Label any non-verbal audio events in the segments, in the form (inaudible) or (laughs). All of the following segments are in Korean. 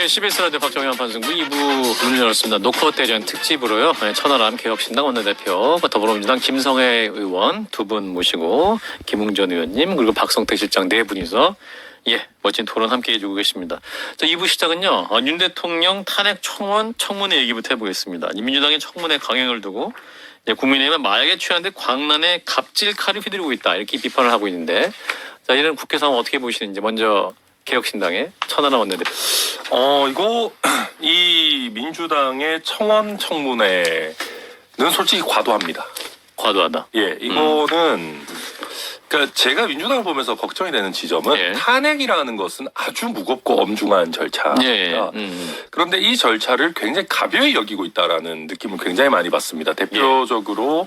네, CBS 라디오 박정현 판승부 2부 문을 열었습니다. 노컷 대전 특집으로요. 네, 천하람 개혁신당 원내대표, 더불어민주당 김성애 의원 두 분 모시고 김웅전 의원님 그리고 박성태 실장 네 분이서 예 멋진 토론 함께 해주고 계십니다. 자 2부 시작은요. 어, 윤 대통령 탄핵 청원 청문회 얘기부터 해보겠습니다. 이 민주당의 청문회 강행을 두고 이제 국민의힘은 마약에 취한 듯 광란에 갑질 칼을 휘두르고 있다 이렇게 비판을 하고 있는데 자 이런 국회 상황 어떻게 보시는지 먼저 개혁신당의 천하람 원내대표. 어 이거 (clears throat) 이 민주당의 청원 청문회는 솔직히 과도합니다. 과도하다. 예, 이거는 그러니까 제가 민주당을 보면서 걱정이 되는 지점은 예. 탄핵이라는 것은 아주 무겁고 엄중한 절차입니다. 예. 음. 그런데 이 절차를 굉장히 가벼이 여기고 있다라는 느낌을 굉장히 많이 받습니다. 대표적으로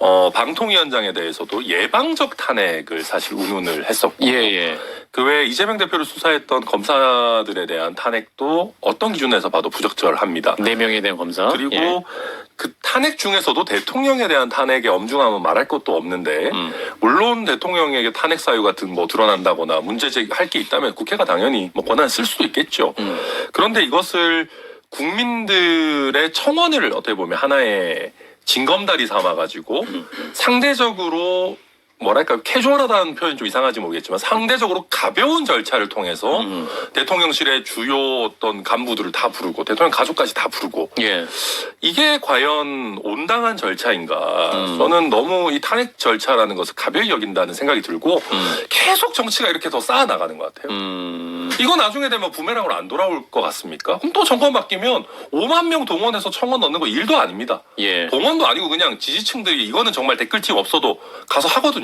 어, 방통위원장에 대해서도 예방적 탄핵을 사실 운운을 했었고 예, 예. 그 외에 이재명 대표를 수사했던 검사들에 대한 탄핵도 어떤 기준에서 봐도 부적절합니다. 네 명에 대한 검사. 그리고 예. 그 탄핵 중에서도 대통령에 대한 탄핵의 엄중함은 말할 것도 없는데 음. 물론 대통령에게 탄핵 사유 같은 뭐 드러난다거나 문제 제기할 게 있다면 국회가 당연히 뭐 권한 쓸 수도 있겠죠. 음. 그런데 이것을 국민들의 청원을 어떻게 보면 하나의 징검다리 삼아가지고 음. 상대적으로 뭐랄까 캐주얼하다는 표현 좀 이상하지 모르겠지만 상대적으로 가벼운 절차를 통해서 음. 대통령실의 주요 어떤 간부들을 다 부르고 대통령 가족까지 다 부르고 예. 이게 과연 온당한 절차인가? 음. 저는 너무 이 탄핵 절차라는 것을 가벼이 여긴다는 생각이 들고 음. 계속 정치가 이렇게 더 쌓아 나가는 것 같아요. 음. 이거 나중에 되면 부메랑으로 안 돌아올 것 같습니까? 그럼 또 정권 바뀌면 5만 명 동원해서 청원 넣는 거 일도 아닙니다. 예. 동원도 아니고 그냥 지지층들이 이거는 정말 댓글팀 없어도 가서 하거든요.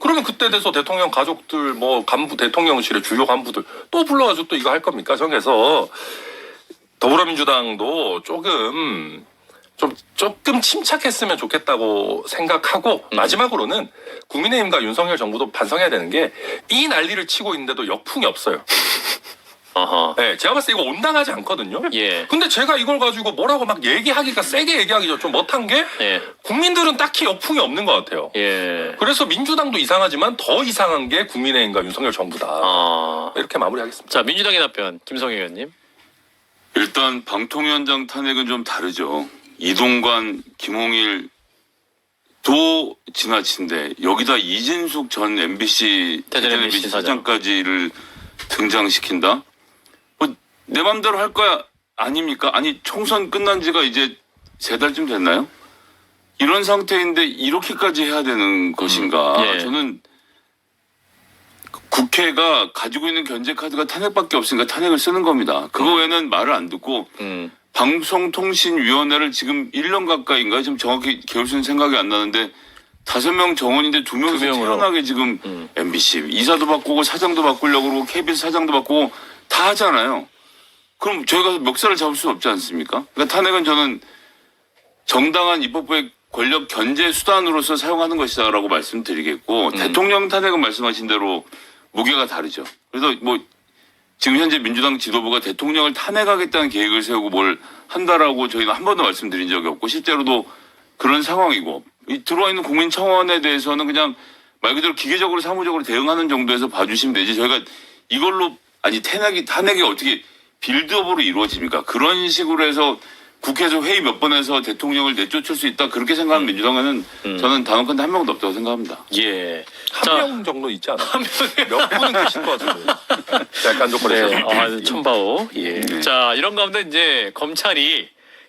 그러면 그때 돼서 대통령 가족들 뭐 간부 대통령실의 주요 간부들 또 불러가지고 또 이거 할 겁니까? 저기서 더불어민주당도 조금 좀 조금 침착했으면 좋겠다고 생각하고 음. 마지막으로는 국민의힘과 윤석열 정부도 반성해야 되는 게 이 난리를 치고 있는데도 역풍이 없어요. 어허. 네, 제가 봤을 때 이거 온당하지 않거든요. 예. 근데 제가 이걸 가지고 뭐라고 막 얘기하기가 세게 얘기하기가 좀 못한 게 예. 국민들은 딱히 역풍이 없는 것 같아요. 예. 그래서 민주당도 이상하지만 더 이상한 게 국민의힘과 윤석열 정부다. 아. 이렇게 마무리하겠습니다. 자, 민주당의 답변 김성애 의원님. 일단 방통위원장 탄핵은 좀 다르죠. 이동관, 김홍일 도 지나친데 여기다 이진숙 전 MBC 대전 MBC MBC 사장. 사장까지를 등장시킨다. 뭐내 맘대로 할 거야 아닙니까? 아니 총선 끝난 지가 이제 세 달쯤 됐나요? 이런 상태인데 이렇게까지 해야 되는 것인가? 예. 저는 국회가 가지고 있는 견제 카드가 탄핵밖에 없으니까 탄핵을 쓰는 겁니다. 그거 외에는 말을 안 듣고 음. 방송통신위원회를 지금 1년 가까이인가 지금 정확히 개월 수는 생각이 안 나는데 다섯 명 정원인데 두 명이서 두 명으로. 태어나게 지금 음. MBC 이사도 바꾸고 사장도 바꾸려고 그러고 KBS 사장도 바꾸고 다 하잖아요. 그럼 저희가 멱살을 잡을 수 없지 않습니까? 그러니까 탄핵은 저는 정당한 입법부의 권력 견제 수단으로서 사용하는 것이다라고 말씀드리겠고 대통령 탄핵은 말씀하신 대로 무게가 다르죠. 그래서 뭐 지금 현재 민주당 지도부가 대통령을 탄핵하겠다는 계획을 세우고 뭘 한다라고 저희는 한 번도 말씀드린 적이 없고 실제로도 그런 상황이고 이 들어와 있는 국민 청원에 대해서는 그냥 말 그대로 기계적으로 사무적으로 대응하는 정도에서 봐주시면 되지 저희가 이걸로 아니 탄핵이 탄핵이 어떻게 빌드업으로 이루어집니까? 그런 식으로 해서 국회에서 회의 몇번 해서 대통령을 내쫓을 수 있다 그렇게 생각하는 민주당에는 음. 저는 단언컨대 한 명도 없다고 생각합니다. 예. 한명 정도 있지 않아요? 몇 분은 계실 것 같은데. (laughs) 약간 조금 네. 그래서. 아, 천바오. 예. 네. 자, 이런 가운데 이제 검찰이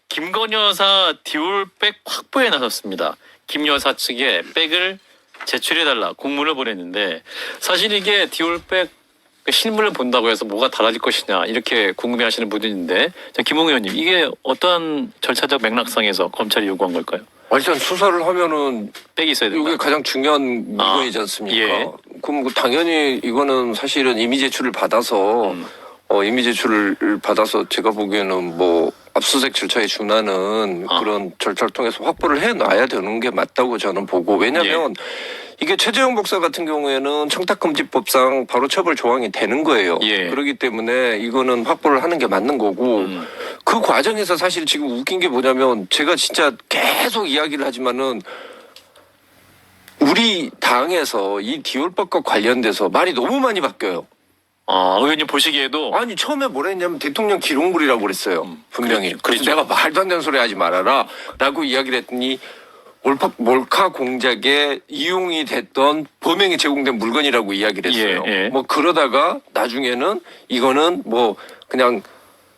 김건희 여사 디올백 확보에 나섰습니다. 김 여사 측에 백을 제출해달라 공문을 보냈는데 사실 이게 디올백 그 실물을 본다고 해서 뭐가 달라질 것이냐 이렇게 궁금해하시는 분들인데 자, 김홍 의원님 이게 어떠한 절차적 맥락상에서 검찰이 요구한 걸까요? 아, 일단 수사를 하면은 백이 있어야 된다. 이게 가장 중요한 아, 물건이지 않습니까? 예. 그럼 그 당연히 이거는 사실은 이미 제출을 받아서 음. 어, 이미 제출을 받아서 제가 보기에는 뭐 압수수색 절차에 준하는 아. 그런 절차를 통해서 확보를 해놔야 되는 게 맞다고 저는 보고 왜냐하면 예. 이게 최재형 복사 같은 경우에는 청탁금지법상 바로 처벌 조항이 되는 거예요. 예. 그렇기 때문에 이거는 확보를 하는 게 맞는 거고 음. 그 과정에서 사실 지금 웃긴 게 뭐냐면 제가 진짜 계속 이야기를 하지만은 우리 당에서 이 디올법과 관련돼서 말이 너무 많이 바뀌어요. 아, 의원님 보시기에도 아니 처음에 뭐라 했냐면 대통령 기록물이라고 그랬어요. 분명히. 그렇죠. 그래서. 내가 말도 안 되는 소리 하지 말아라. 라고 이야기를 했더니 몰카, 몰카 공작에 이용이 됐던 범행이 제공된 물건이라고 이야기를 했어요. 예, 예. 뭐 그러다가 나중에는 이거는 뭐 그냥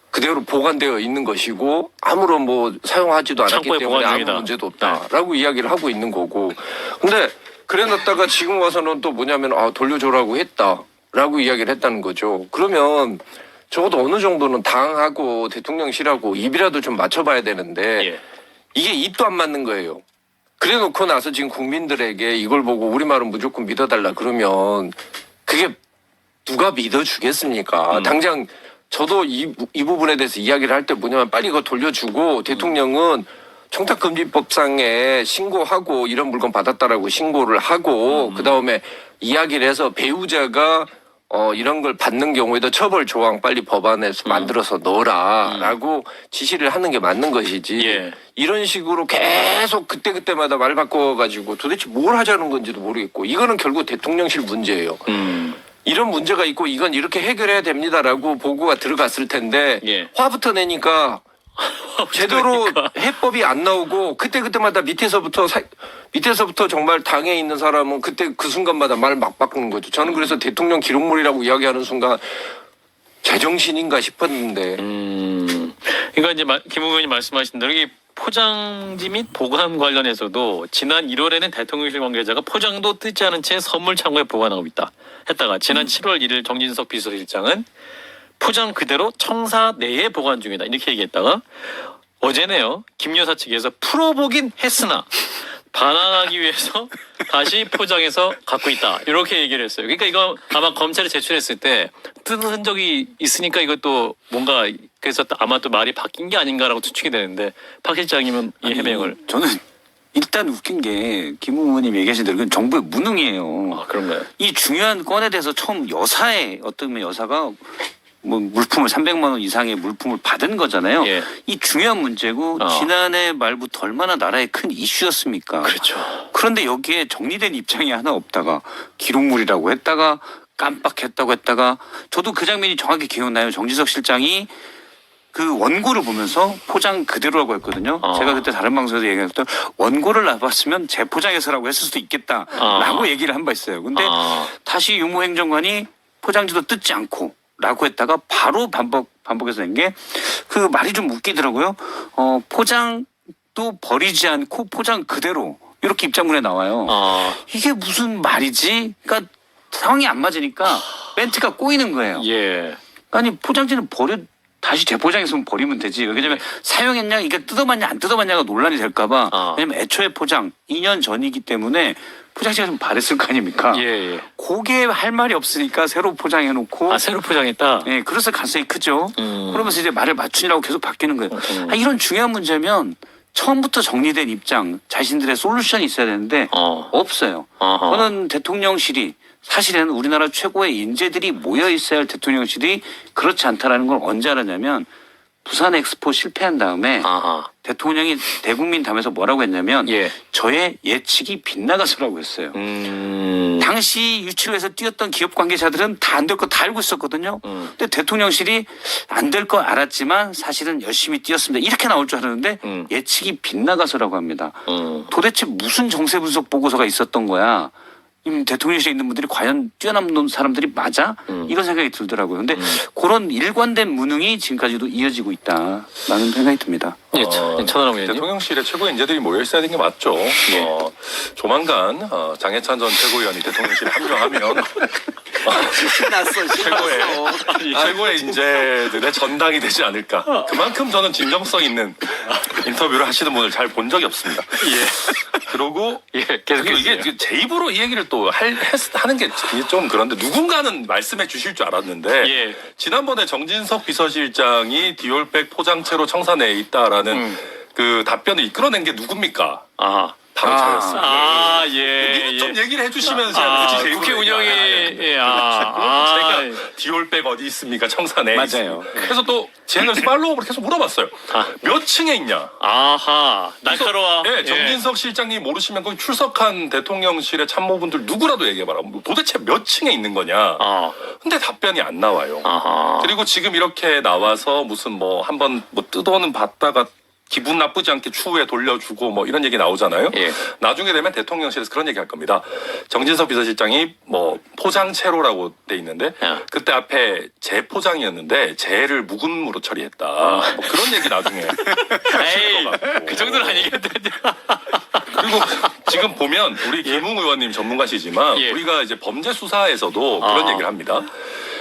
그대로 보관되어 있는 것이고 아무런 뭐 사용하지도 않았기 창고에 때문에 보관 아무 중이다. 네. 문제도 없다라고 이야기를 하고 있는 거고. 근데 그래 놨다가 지금 와서는 또 뭐냐면 아 돌려줘라고 했다라고 이야기를 했다는 거죠. 그러면 적어도 어느 정도는 당하고 대통령실하고 입이라도 좀 맞춰봐야 되는데 예. 이게 입도 안 맞는 거예요. 그래 놓고 나서 지금 국민들에게 이걸 보고 우리 말은 무조건 믿어달라 그러면 그게 누가 믿어주겠습니까? 음. 당장 저도 이, 이 부분에 대해서 이야기를 할 때 뭐냐면 빨리 이거 돌려주고 대통령은 청탁금지법상에 신고하고 이런 물건 받았다라고 신고를 하고 그 다음에 이야기를 해서 배우자가 어 이런 걸 받는 경우에도 처벌 조항 빨리 법안에서 만들어서 넣어라라고 지시를 하는 게 맞는 것이지 예. 이런 식으로 계속 그때 그때마다 말 바꿔가지고 도대체 뭘 하자는 건지도 모르겠고 이거는 결국 대통령실 문제예요. 음. 이런 문제가 있고 이건 이렇게 해결해야 됩니다라고 보고가 들어갔을 텐데 예. 화부터 내니까 (laughs) 제대로 해법이 안 나오고 그때 그때마다 밑에서부터 사- 밑에서부터 정말 당에 있는 사람은 그때 그 순간마다 말 막 바꾸는 거죠. 저는 그래서 대통령 기록물이라고 이야기하는 순간 제정신인가 싶었는데 음. 그러니까 이제 마- 김 의원님 말씀하신 대로 이 포장지 및 보관 관련해서도 지난 1월에는 대통령실 관계자가 포장도 뜯지 않은 채 선물 창고에 보관하고 있다 했다가 지난 7월 1일 정진석 비서실장은 포장 그대로 청사 내에 보관 중이다 이렇게 얘기했다가 어제네요 김 여사 측에서 풀어보긴 했으나 반환하기 위해서 다시 포장해서 갖고 있다 이렇게 얘기를 했어요. 그러니까 이거 아마 검찰에 제출했을 때 뜯은 흔적이 있으니까 이것도 뭔가 그래서 또 아마 또 말이 바뀐 게 아닌가라고 추측이 되는데 박 실장님은 이 해명을 저는 일단 웃긴 게 김 의원님 얘기하신 대로 그건 정부의 무능이에요. 아 그런가요? 이 중요한 건에 대해서 처음 여사의 어떤 면 여사가 뭐 물품을 300만 원 이상의 물품을 받은 거잖아요. 예. 이 중요한 문제고 어. 지난해 말부터 얼마나 나라의 큰 이슈였습니까? 그렇죠. 그런데 여기에 정리된 입장이 하나 없다가 기록물이라고 했다가 깜빡했다고 했다가 저도 그 장면이 정확히 기억나요. 정지석 실장이 그 원고를 보면서 포장 그대로라고 했거든요. 어. 제가 그때 다른 방송에서 얘기했던 원고를 놔봤으면 재포장해서라고 했을 수도 있겠다라고 어. 얘기를 한 바 있어요. 근데 아, 다시 유무 행정관이 포장지도 뜯지 않고 라고 했다가 바로 반복 반복해서 낸 게 그 말이 좀 웃기더라고요. 어 포장도 버리지 않고 포장 그대로 이렇게 입장문에 나와요. 아, 이게 무슨 말이지? 그러니까 상황이 안 맞으니까 멘트가 꼬이는 거예요. 예. 아니 포장지는 버려 다시 재포장해서 버리면 되지. 왜냐면 사용했냐 이게 뜯어봤냐 안 뜯어봤냐가 논란이 될까봐. 아. 왜냐면 애초에 포장 2년 전이기 때문에 포장지가 좀 바랬을 거 아닙니까? 예, 예. 그게 할 말이 없으니까 새로 포장해놓고 아 새로 포장했다. 예, 그래서 가능성이 크죠. 음. 그러면서 이제 말을 맞추느라고 계속 바뀌는 거예요. 음. 아, 이런 중요한 문제면 처음부터 정리된 입장, 자신들의 솔루션이 있어야 되는데 어. 없어요. 어허. 저는 대통령실이 사실은 우리나라 최고의 인재들이 모여 있어야 할 대통령실이 그렇지 않다라는 걸 언제 알았냐면 부산 엑스포 실패한 다음에 아하. 대통령이 대국민 담에서 뭐라고 했냐면 예. 저의 예측이 빗나가서라고 했어요. 음. 당시 유치로에서 뛰었던 기업 관계자들은 다 안 될 거 다 알고 있었거든요. 음. 근데 대통령실이 안 될 거 알았지만 사실은 열심히 뛰었습니다. 이렇게 나올 줄 알았는데 음. 예측이 빗나가서라고 합니다. 음. 도대체 무슨 정세 분석 보고서가 있었던 거야? 이 대통령실에 있는 분들이 과연 뛰어남는 사람들이 맞아? 음. 이런 생각이 들더라고요. 근데 그런 일관된 무능이 지금까지도 이어지고 있다라는 생각이 듭니다. 예, 어, 천- 천하람 의원님. 대통령실에 최고 인재들이 모여 있어야 되는 게 맞죠. 예. 어, 조만간 어, 장해찬 전 최고위원이 대통령실에 합류하면 신났어, (laughs) 최고의 최고의 인재들의 전당이 되지 않을까. 그만큼 저는 진정성 있는 인터뷰를 하시는 분을 잘 본 적이 없습니다. 예. 그러고 예. 계속 그리고 이게. 제 입으로 이 얘기를 또 할, 했- 하는 게 좀 그런데 누군가는 말씀해 주실 줄 알았는데 예. 지난번에 정진석 비서실장이 디올백 포장채로 청산해 있다라는 음. 그 답변을 이끌어낸 게 누굽니까? 아하. 바로 아. 저였어요. 아, 예. 미리 좀 예. 얘기를 해주시면 제가 아, 굳이 제 국회 입으로 운영이, 얘기하는 예, 아, 아. 제가 디올백 어디 있습니까? 청산에. 맞아요. 그래서 또 제너스 팔로우업을 계속 물어봤어요. 아. 몇 층에 있냐? 아하. 날카로워. 예, 정진석 실장님 모르시면 거기 출석한 대통령실의 참모분들 누구라도 얘기해봐라. 뭐 도대체 몇 층에 있는 거냐? 아, 근데 답변이 안 나와요. 아하. 그리고 지금 이렇게 나와서 무슨 뭐 한번 뭐 뜯어는 봤다가 기분 나쁘지 않게 추후에 돌려주고 뭐 이런 얘기 나오잖아요. 예. 나중에 되면 대통령실에서 그런 얘기 할 겁니다. 정진석 비서실장이 뭐 포장채로라고 돼 있는데 야. 그때 앞에 재포장이었는데 재를 묵은무로 처리했다. 뭐 그런 얘기 나중에 (laughs) 에이. 그 정도는 아니겠다. 그리고 지금 보면 우리 김웅 의원님 전문가시지만 예. 우리가 이제 범죄 수사에서도 그런 아. 얘기를 합니다.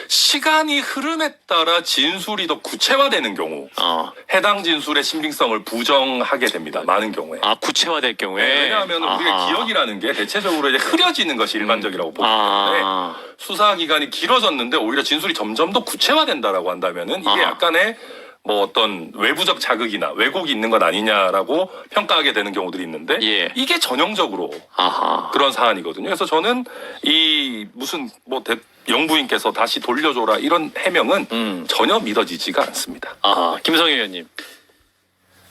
시간이 흐름에 따라 진술이 더 구체화되는 경우 어. 해당 진술의 신빙성을 부정하게 됩니다. 많은 경우에. 아, 구체화될 경우에. 네, 왜냐하면 우리가 아하. 기억이라는 게 대체적으로 이제 흐려지는 것이 일반적이라고 보기 때문에 아, 수사 기간이 길어졌는데 오히려 진술이 점점 더 구체화된다라고 한다면은 이게 아하. 약간의 뭐 어떤 외부적 자극이나 왜곡이 있는 것 아니냐라고 평가하게 되는 경우들이 있는데 예. 이게 전형적으로 아하. 그런 사안이거든요. 그래서 저는 이 무슨 뭐 대- 영부인께서 다시 돌려줘라 이런 해명은 음. 전혀 믿어지지가 않습니다. 아, 김성희 의원님.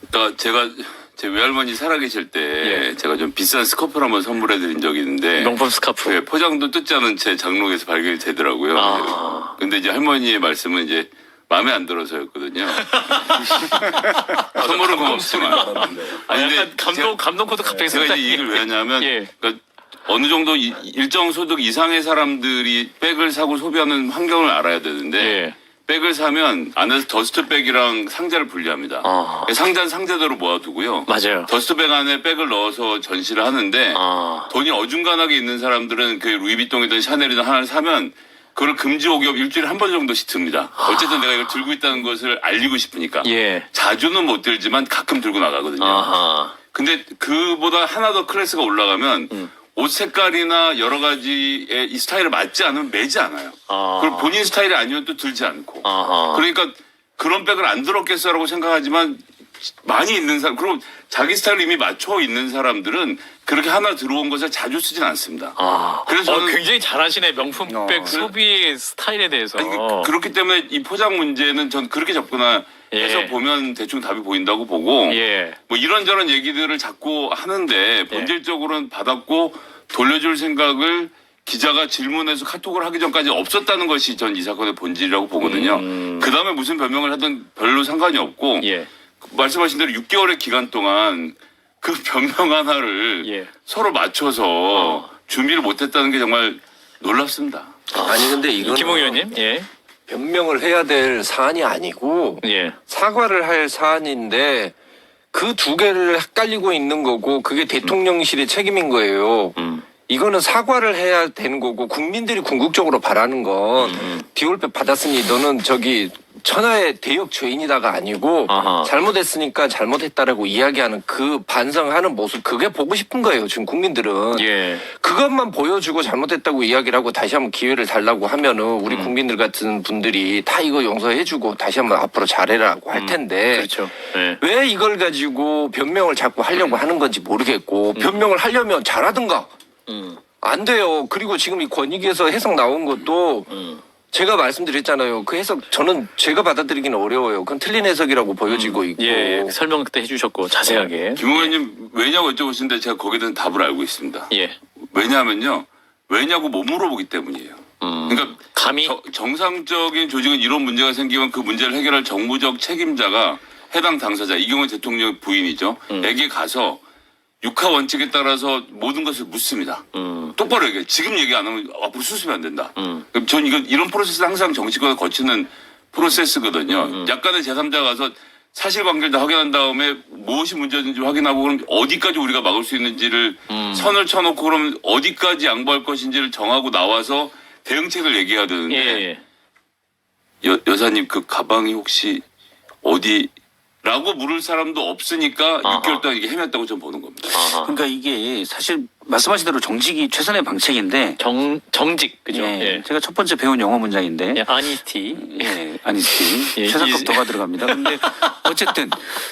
그러니까 제가 제 외할머니 살아계실 때 예. 제가 좀 비싼 스커프를 한번 선물해드린 적이 있는데 명품 스카프. 그 포장도 뜯지 않은 채 장롱에서 발견이 되더라고요. 아. 근데 이제 할머니의 말씀은 이제 마음에 안 들어서였거든요. (laughs) 선물은 고맙지만. 아, 아니, 약간 근데 감동, 감동 코드 갑자기 제가 생각나- 이제 이 얘기를 왜 하냐면 예. 그러니까 어느 정도 이- 일정 소득 이상의 사람들이 백을 사고 소비하는 환경을 알아야 되는데 예. 백을 사면 안에서 더스트백이랑 상자를 분리합니다. 아. 상자는 상자대로 모아두고요. 맞아요. 더스트백 안에 백을 넣어서 전시를 하는데 아. 돈이 어중간하게 있는 사람들은 그 루이비통이든 샤넬이든 하나를 사면 그걸 금지 오겹 일주일에 한 번 정도씩 듭니다. 어쨌든 내가 이걸 들고 있다는 것을 알리고 싶으니까. 예. 자주는 못 들지만 가끔 들고 나가거든요. 아하. 근데 그보다 하나 더 클래스가 올라가면 음. 옷 색깔이나 여러 가지의 이 스타일에 맞지 않으면 매지 않아요. 아. 그리고 본인 스타일이 아니면 또 들지 않고. 아하. 그러니까 그런 백을 안 들었겠어라고 생각하지만 많이 있는 사람 그리고 자기 스타일 이미 맞춰 있는 사람들은 그렇게 하나 들어온 것을 자주 쓰진 않습니다. 아. 그래서 어, 저는- 굉장히 잘하시네. 명품백 어. 소비 스타일에 대해서. 아니, 그, 그렇기 때문에 이 포장 문제는 전 그렇게 접근 해서 예. 보면 대충 답이 보인다고 보고 예. 뭐 이런저런 얘기들을 자꾸 하는데 본질적으로는 받았고 돌려줄 생각을 기자가 질문해서 카톡을 하기 전까지 없었다는 것이 전 이 사건의 본질이라고 보거든요. 음. 그 다음에 무슨 변명을 하든 별로 상관이 없고 예. 말씀하신 대로 6개월의 기간 동안 그 변명 하나를 예. 서로 맞춰서 준비를 못했다는 게 정말 놀랍습니다. 아니 근데 이건 김홍 의원님. 예. 변명을 해야 될 사안이 아니고 예. 사과를 할 사안인데 그 두 개를 헷갈리고 있는 거고 그게 대통령실의 책임인 거예요. 음. 이거는 사과를 해야 되는 거고 국민들이 궁극적으로 바라는 건 음. 디올백 받았으니 너는 저기 천하의 대역 죄인이다가 아니고 아하. 잘못했으니까 잘못했다라고 이야기하는 그 반성하는 모습 그게 보고 싶은 거예요 지금 국민들은 예. 그것만 보여주고 잘못했다고 이야기를 하고 다시 한번 기회를 달라고 하면은 우리 음. 국민들 같은 분들이 다 이거 용서해주고 다시 한번 앞으로 잘해라고 할 텐데 그렇죠. 예. 왜 이걸 가지고 변명을 자꾸 하려고 하는 건지 모르겠고 변명을 하려면 잘하든가 음. 안 돼요. 그리고 지금 이 권익위에서 해석 나온 것도 음. 제가 말씀드렸잖아요. 그 해석 저는 제가 받아들이기는 어려워요. 그건 틀린 해석이라고 보여지고 있고. 예, 예. 설명 그때 해주셨고 자세하게. 김 의원님 왜냐고 여쭤보시는데 제가 거기에 대한 답을 알고 있습니다. 예. 왜냐하면요. 왜냐고 못 물어보기 때문이에요. 음. 그러니까 감히. 저- 정상적인 조직은 이런 문제가 생기면 그 문제를 해결할 정부적 책임자가 해당 당사자, 이 경우 는 대통령 부인이죠. 음. 에게 가서 육하 원칙에 따라서 모든 것을 묻습니다. 음. 똑바로 얘기해. 지금 얘기 안 하면 앞으로 수습이 안 된다. 음. 그럼 전 이건 이런 프로세스는 항상 정치권에 거치는 프로세스거든요. 음. 약간의 제3자가 가서 사실관계를 다 확인한 다음에 무엇이 문제인지 확인하고 그럼 어디까지 우리가 막을 수 있는지를 음. 선을 쳐놓고 그러면 어디까지 양보할 것인지를 정하고 나와서 대응책을 얘기해야 되는데 예. 예. 여, 여사님 그 가방이 혹시 어디 라고 물을 사람도 없으니까 아하. 6개월 동안 이게 헤맸다고 저는 보는 겁니다. 아하. 그러니까 이게 사실 말씀하신 대로 정직이 최선의 방책인데 정 정직 그죠? 예, 예. 제가 첫 번째 배운 영어 문장인데 예, 아니스티. 예, 아니지. 예, 최상급 이- 더가 들어갑니다. 근데 어쨌든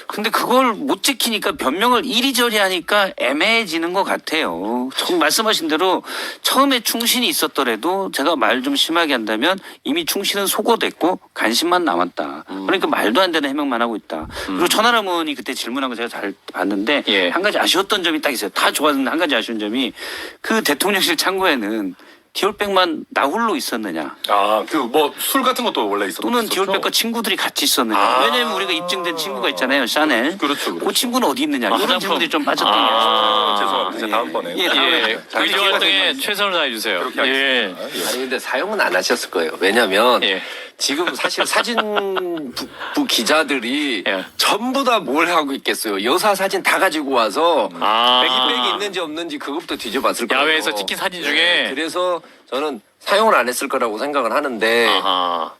근데 그걸 못 지키니까 변명을 이리저리 하니까 애매해지는 것 같아요. 정 말씀하신 대로 처음에 충신이 있었더라도 제가 말 좀 심하게 한다면 이미 충신은 소거됐고 간신만 남았다. 음. 그러니까 말도 안 되는 해명만 하고 있다. 그리고 천하람 의원이 그때 질문한 거 제가 잘 봤는데 예. 한 가지 아쉬웠던 점이 딱 있어요. 다 좋았는데 한 가지 아쉬운 점이 그 대통령실 창고에는 디올백만 나 홀로 있었느냐. 아, 그 뭐 술 같은 것도 원래 있었죠. 또는 디올백과 친구들이 같이 있었느냐. 아. 왜냐면 우리가 입증된 친구가 있잖아요. 샤넬. 그렇죠, 그렇죠. 그 친구는 어디 있느냐. 아, 이런 화장품. 질문들이 좀 빠졌던 게 아, 아쉽다. 죄송합니다. 이제 예. 다음번에. 예, 다음에. 예, 자, 의료 기회가 활동에 되면. 최선을 다해주세요. 그렇게 예. 하겠습니다. 예. 아니 근데 사용은 안 하셨을 거예요. 왜냐면 예. 지금 사실 사진부 기자들이 예. 전부 다 뭘 하고 있겠어요. 여사 사진 다 가지고 와서 아. 백이백이 있는지 없는지 그것부터 뒤져봤을 거예요. 야외에서 찍힌 사진 중에? 네, 그래서 저는 사용을 안 했을 거라고 생각을 하는데 아하.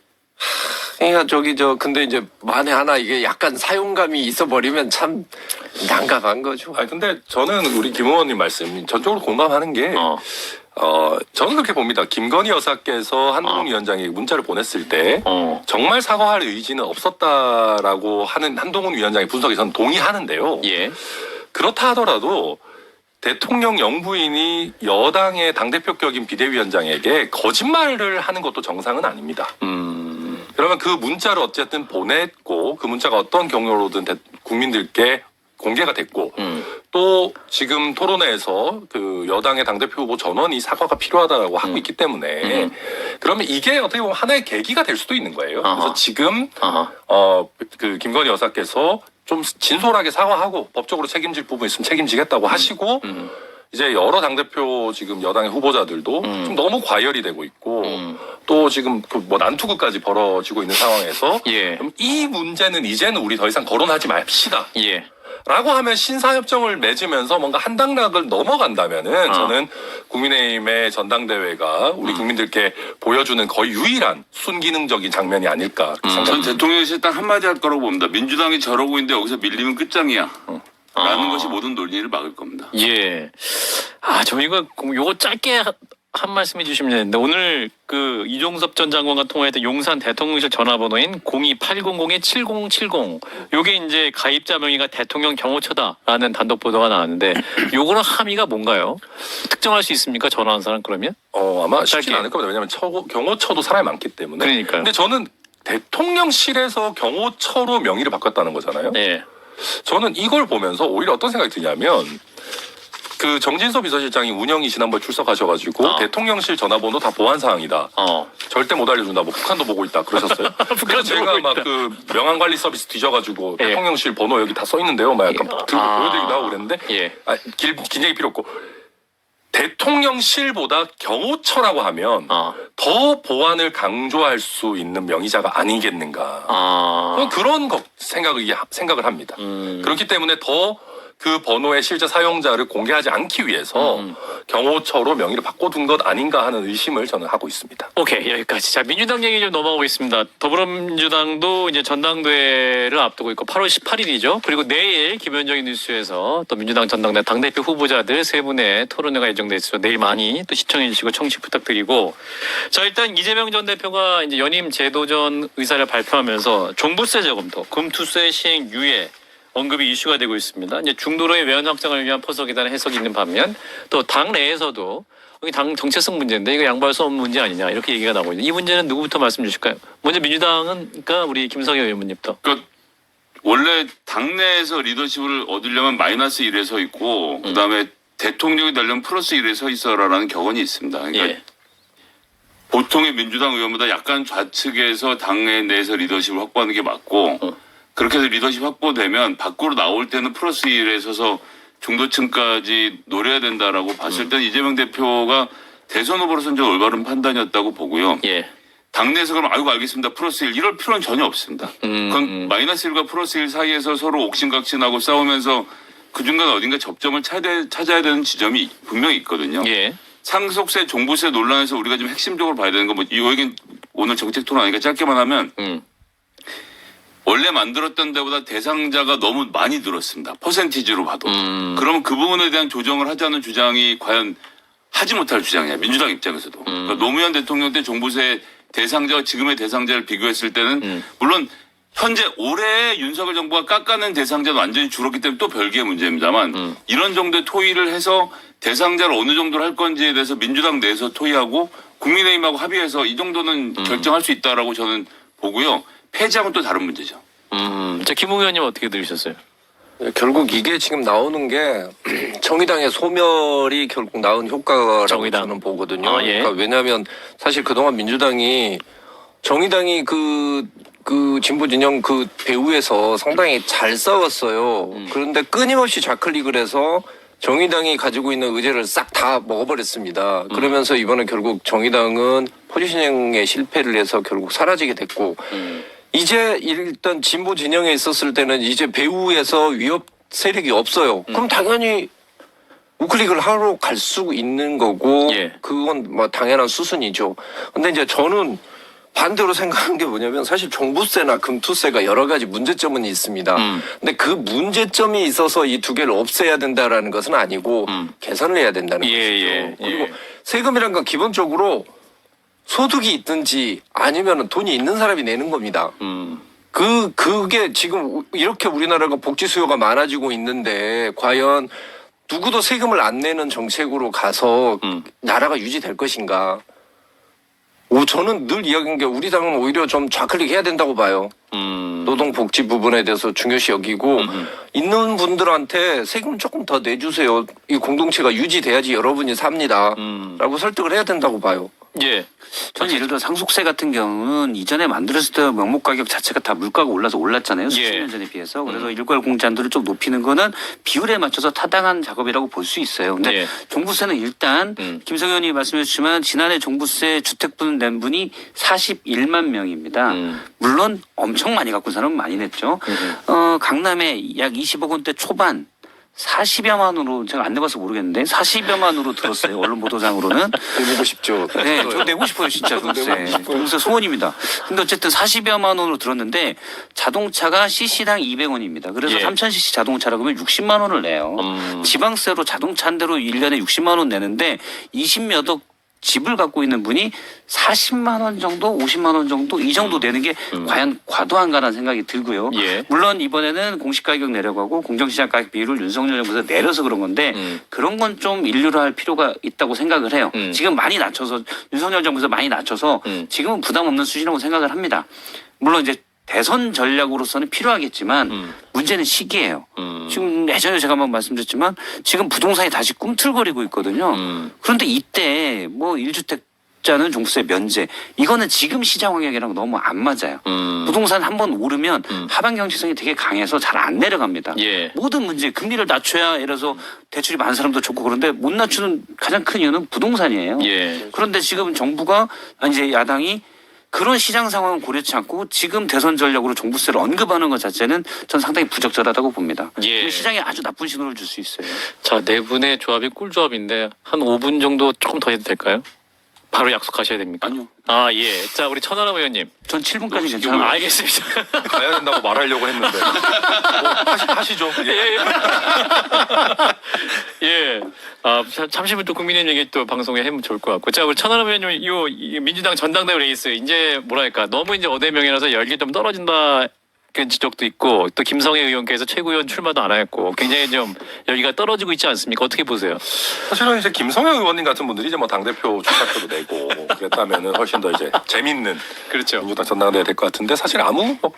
그러니까 저기 저 근데 이제 만에 하나 이게 약간 사용감이 있어 버리면 참 난감한 거죠. 아니 근데 저는 우리 김 의원님 말씀 전적으로 공감하는 게 어. 어, 저는 그렇게 봅니다. 김건희 여사께서 한동훈 어. 위원장이 문자를 보냈을 때 어. 정말 사과할 의지는 없었다라고 하는 한동훈 위원장의 분석에 저는 동의하는데요. 예. 그렇다 하더라도 대통령 영부인이 여당의 당대표 격인 비대위원장에게 거짓말을 하는 것도 정상은 아닙니다. 음. 그러면 그 문자를 어쨌든 보냈고 그 문자가 어떤 경로로든 대- 국민들께 공개가 됐고 음. 또 지금 토론회에서 그 여당의 당대표 후보 전원이 사과가 필요하다고 하고 음. 있기 때문에 음. 그러면 이게 어떻게 보면 하나의 계기가 될 수도 있는 거예요. 아하. 그래서 지금 아하. 어 그 김건희 여사께서 좀 진솔하게 사과하고 법적으로 책임질 부분 있으면 책임지겠다고 하시고 음. 이제 여러 당대표 지금 여당의 후보자들도 음. 좀 너무 과열이 되고 있고 음. 또 지금 그 뭐 난투극까지 벌어지고 있는 상황에서 예. 그럼 이 문제는 이제는 우리 더 이상 거론하지 맙시다. 예. 라고 하면 신사협정을 맺으면서 뭔가 한 당락을 넘어간다면은 어. 저는 국민의힘의 전당대회가 우리 음. 국민들께 보여주는 거의 유일한 순기능적인 장면이 아닐까 음. 전 생각합니다. 대통령실 딱 한마디 할 거라고 봅니다. 민주당이 저러고 있는데 여기서 밀리면 끝장이야. 라는 아. 것이 모든 논리를 막을 겁니다. 예. 아, 저 이거 요거 짧게 하- 한 말씀 해주시면 되는데 오늘 그 이종섭 전 장관과 통화했던 용산 대통령실 전화번호인 02800-7070 요게 이제 가입자 명의가 대통령 경호처다라는 단독 보도가 나왔는데 요거는 함의가 뭔가요? 특정할 수 있습니까? 전화한 사람 그러면? 어, 아마 쉽지 짧게. 않을 겁니다. 왜냐하면 처, 경호처도 사람이 많기 때문에. 그러니까요. 근데 저는 대통령실에서 경호처로 명의를 바꿨다는 거잖아요. 네. 저는 이걸 보면서 오히려 어떤 생각이 드냐면 그 정진석 비서실장이 운영이 지난번 출석하셔가지고 어. 대통령실 전화번호 다 보안 사항이다. 어. 절대 못 알려준다. 뭐 북한도 보고 있다. 그러셨어요. (laughs) 그래서 제가 막. 그 명함 관리 서비스 뒤져가지고 예. 대통령실 번호 여기 다 써 있는데요. 막 약간 들고 아. 보여드리기도 하고 그랬는데 예. 아, 길, 긴 얘기 필요 없고 대통령실보다 경호처라고 하면 어. 더 보안을 강조할 수 있는 명의자가 아니겠는가. 아. 그런 것 생각을 생각을 합니다. 음. 그렇기 때문에 더 그 번호의 실제 사용자를 공개하지 않기 위해서 음. 경호처로 명의를 바꿔둔 것 아닌가 하는 의심을 저는 하고 있습니다. 오케이 여기까지. 자 민주당 얘기 좀 넘어가겠습니다. 더불어민주당도 이제 전당대회를 앞두고 있고 8월 18일이죠. 그리고 내일 김현정의 뉴스에서 또 민주당 전당대 당 대표 후보자들 세 분의 토론회가 예정돼 있어서 내일 많이 또 시청해 주시고 청취 부탁드리고 자 일단 이재명 전 대표가 이제 연임 재도전 의사를 발표하면서 종부세 저금토, 금투세 시행 유예 언급이 이슈가 되고 있습니다. 이제 중도로의 외연 확장을 위한 포석이라는 해석이 있는 반면 또 당 내에서도 당 정체성 문제인데 이거 양보할 수 없는 문제 아니냐 이렇게 얘기가 나오고 있는데 이 문제는 누구부터 말씀 주실까요? 먼저 민주당은 그러니까 우리 김성애 의원님부터. 그러니까 원래 당내에서 리더십을 얻으려면 마이너스 1에 서 있고 그다음에 대통령이 되려면 플러스 1에 서 있어라라는 격언이 있습니다. 그러니까 예. 보통의 민주당 의원보다 약간 좌측에서 당내 내에서 리더십을 확보하는 게 맞고 어. 그렇게 해서 리더십 확보되면 밖으로 나올 때는 플러스 1에 서서 중도층까지 노려야 된다라고 봤을 때는 이재명 대표가 대선 후보로서는 좀 올바른 판단이었다고 보고요. 예. 당내에서 그럼 아이고 알겠습니다. 플러스 1 이럴 필요는 전혀 없습니다. 음, 그건 음. 마이너스 1과 플러스 1 사이에서 서로 옥신각신하고 싸우면서 그 중간 어딘가 접점을 찾아, 찾아야 되는 지점이 분명히 있거든요. 예. 상속세, 종부세 논란에서 우리가 좀 핵심적으로 봐야 되는 건 뭐, 이 얘기는 오늘 정책 토론 아니니까 짧게만 하면 음. 원래 만들었던 데보다 대상자가 너무 많이 늘었습니다. 퍼센티지로 봐도. 음. 그러면 그 부분에 대한 조정을 하자는 주장이 과연 하지 못할 주장이냐 민주당 입장에서도 음. 그러니까 노무현 대통령 때 종부세 대상자와 지금의 대상자를 비교했을 때는 음. 물론 현재 올해 윤석열 정부가 깎아낸 대상자는 완전히 줄었기 때문에 또 별개의 문제입니다만 음. 이런 정도의 토의를 해서 대상자를 어느 정도로 할 건지에 대해서 민주당 내에서 토의하고 국민의힘하고 합의해서 이 정도는 음. 결정할 수 있다라고 저는 보고요 폐지하고는 또 다른 문제죠. 음. 자, 김웅 의원님 어떻게 들으셨어요? 결국 이게 지금 나오는 게 (clears throat) 정의당의 소멸이 결국 나온 효과라고 정의당. 저는 보거든요. 아, 예. 그러니까 왜냐하면 사실 그동안 민주당이 정의당이 그, 그 진보 진영 그 배후에서 상당히 잘 싸웠어요. 음. 그런데 끊임없이 좌클릭을 해서 정의당이 가지고 있는 의제를 싹 다 먹어버렸습니다. 음. 그러면서 이번에 결국 정의당은 포지셔닝에 실패를 해서 결국 사라지게 됐고 음. 이제 일단 진보 진영에 있었을 때는 이제 배후에서 위협 세력이 없어요. 음. 그럼 당연히 우클릭을 하러 갈 수 있는 거고 예. 그건 뭐 당연한 수순이죠. 근데 이제 저는 반대로 생각하는 게 뭐냐면 사실 종부세나 금투세가 여러 가지 문제점은 있습니다. 음. 근데 그 문제점이 있어서 이 두 개를 없애야 된다라는 것은 아니고 음. 개선을 해야 된다는 예, 것이죠. 예, 그리고 예. 세금이란 건 기본적으로 소득이 있든지 아니면 돈이 있는 사람이 내는 겁니다. 음. 그 그게 지금 우- 이렇게 우리나라가 복지 수요가 많아지고 있는데 과연 누구도 세금을 안 내는 정책으로 가서 음. 나라가 유지될 것인가? 오, 저는 늘 이야기한 게 우리 당은 오히려 좀 좌클릭 해야 된다고 봐요. 음. 노동 복지 부분에 대해서 중요시 여기고 음. 있는 분들한테 세금 조금 더 내주세요. 이 공동체가 유지돼야지 여러분이 삽니다. 음. 라고 설득을 해야 된다고 봐요. 예. 저는 예를 들어 상속세 같은 경우는 이전에 만들었을 때 명목 가격 자체가 다 물가가 올라서 올랐잖아요. 수십 예. 년 전에 비해서. 그래서 일괄 공제한도를 좀 높이는 거는 비율에 맞춰서 타당한 작업이라고 볼 수 있어요. 근데 예. 종부세는 일단 음. 김성 의원이 말씀해 주시지만 지난해 종부세 주택분 낸 분이 41만 명입니다. 음. 물론 엄청 많이 갖고 사람은 많이 냈죠. 어, 강남에 약 20억 원대 초반 40여만 원으로 제가 안 내봐서 모르겠는데 40여만 원으로 들었어요. 언론 보도상으로는. (laughs) 해보고 싶죠. 네, 저 내고 싶어요, 진짜 종부세. 종부세 소원입니다. 근데 어쨌든 40여만 원으로 들었는데 자동차가 CC당 200원입니다. 그래서 예. 3000cc 자동차라 그러면 60만 원을 내요. 음. 지방세로 자동차 한 대로 1년에 60만 원 내는데 20몇 억 집을 갖고 있는 분이 40만 원 정도, 50만 원 정도 이 정도 내는 게 과연 과도한가라는 생각이 들고요. 음. 예. 물론 이번에는 공시 가격 내려가고 공정시장 가격 비율을 윤석열 정부에서 내려서 그런 건데 음. 그런 건 좀 인류를 할 필요가 있다고 생각을 해요. 음. 지금 많이 낮춰서 윤석열 정부에서 많이 낮춰서 음. 지금은 부담 없는 수준이라고 생각을 합니다. 물론 이제 대선 전략으로서는 필요하겠지만 음. 문제는 시기예요. 음. 지금 예전에 제가 한번 말씀드렸지만 지금 부동산이 다시 꿈틀거리고 있거든요. 음. 그런데 이때 뭐 1주택 자는 종부세 면제 이거는 지금 시장 환경이랑 너무 안 맞아요. 음. 부동산 한번 오르면 음. 하방 경제성이 되게 강해서 잘 안 내려갑니다. 예. 모든 문제 금리를 낮춰야 들어서 대출이 많은 사람도 좋고 그런데 못 낮추는 가장 큰 이유는 부동산이에요. 예. 그런데 지금 정부가 이제 야당이 그런 시장 상황을 고려치 않고 지금 대선 전략으로 종부세를 언급하는 것 자체는 전 상당히 부적절하다고 봅니다. 예. 시장에 아주 나쁜 신호를 줄 수 있어요. 자, 네 분의 조합이 꿀조합인데 한 5분 정도 조금 더 해도 될까요? 바로 약속하셔야 됩니까? 아니요. 아, 예. 자, 우리 천하람 의원님. 전 7분까지 아, 괜찮아요. 알겠습니다. (laughs) 가야 된다고 말하려고 했는데 뭐 하시, 하시죠. 예. 예. (laughs) 예. 아, 참- 잠시만 또 국민의힘 얘기 또 방송에 해면 좋을 것 같고. 자, 우리 천하람 의원님, 요, 이 민주당 전당대회 레이스, 이제 뭐랄까, 너무 이제 어대명이라서 열기 좀 떨어진다. 그런 지적도 있고 또 김성애 의원께서 최고위원 출마도 안 하였고 굉장히 좀 열기가 떨어지고 있지 않습니까? 어떻게 보세요? 사실은 이제 김성현 의원님 같은 분들이 이제 뭐 당대표 출사표도 내고 그랬다면은 훨씬 더 이제 재밌는 그렇죠. 민주당 전당대회 될 것 같은데 사실 아무 뭐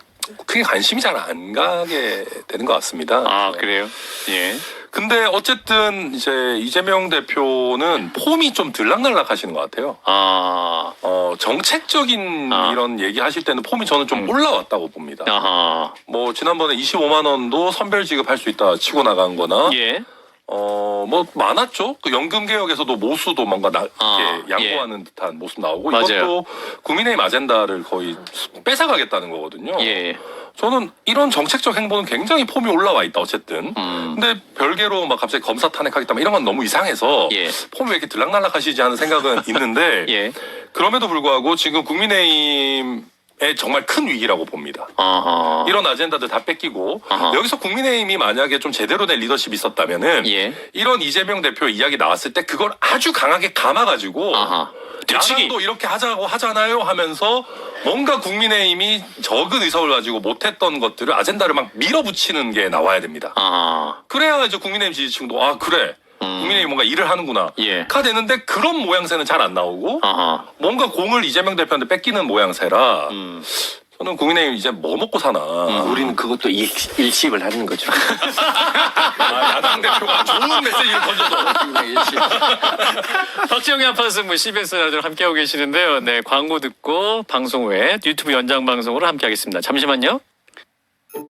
크게 관심이 잘 안 가게 되는 것 같습니다. 아 네. 그래요? 예. 근데 어쨌든 이제 이재명 대표는 폼이 좀 들락날락 하시는 것 같아요. 아, 어, 정책적인 아. 이런 얘기 하실 때는 폼이 저는 좀 음. 올라왔다고 봅니다. 아하, 뭐 지난번에 25만 원도 선별 지급할 수 있다 치고 나간 거나 예, 어, 뭐 많았죠. 그 연금 개혁에서도 모수도 뭔가 나, 아, 이렇게 양보하는 듯한 모습 나오고 맞아요. 이것도 국민의힘 아젠다를 거의 뺏어가겠다는 거거든요. 예. 저는 이런 정책적 행보는 굉장히 폼이 올라와 있다 어쨌든. 음, 근데 별개로 막 갑자기 검사 탄핵하겠다 막 이런 건 너무 이상해서 예. 폼이 왜 이렇게 들락날락 하시지 하는 생각은 (laughs) 있는데 예. 그럼에도 불구하고 지금 국민의힘 정말 큰 위기라고 봅니다. 아하. 이런 아젠다들 다 뺏기고 아하. 여기서 국민의힘이 만약에 좀 제대로 된 리더십이 있었다면은 예. 이런 이재명 대표 이야기 나왔을 때 그걸 아주 강하게 감아가지고 아하. 야당도 이렇게 하자고 하잖아요 하면서 뭔가 국민의힘이 적은 의석을 가지고 못했던 것들을 아젠다를 막 밀어붙이는 게 나와야 됩니다. 아하. 그래야 이제 국민의힘 지지층도 아 그래 음. 국민의힘이 뭔가 일을 하는구나 예. 가 되는데 그런 모양새는 잘 안 나오고 아하. 뭔가 공을 이재명 대표한테 뺏기는 모양새라 음. 저는 국민의힘 이제 뭐 먹고 사나 우리는 그것도 일, 일십을 하는 거죠. 아, 야당 대표가 좋은 메시지를 던져도 일십. (laughs) 박지영의 한판 승부 CBS 라디오 함께하고 계시는데요. 네, 광고 듣고 방송 후에 유튜브 연장 방송으로 함께하겠습니다. 잠시만요.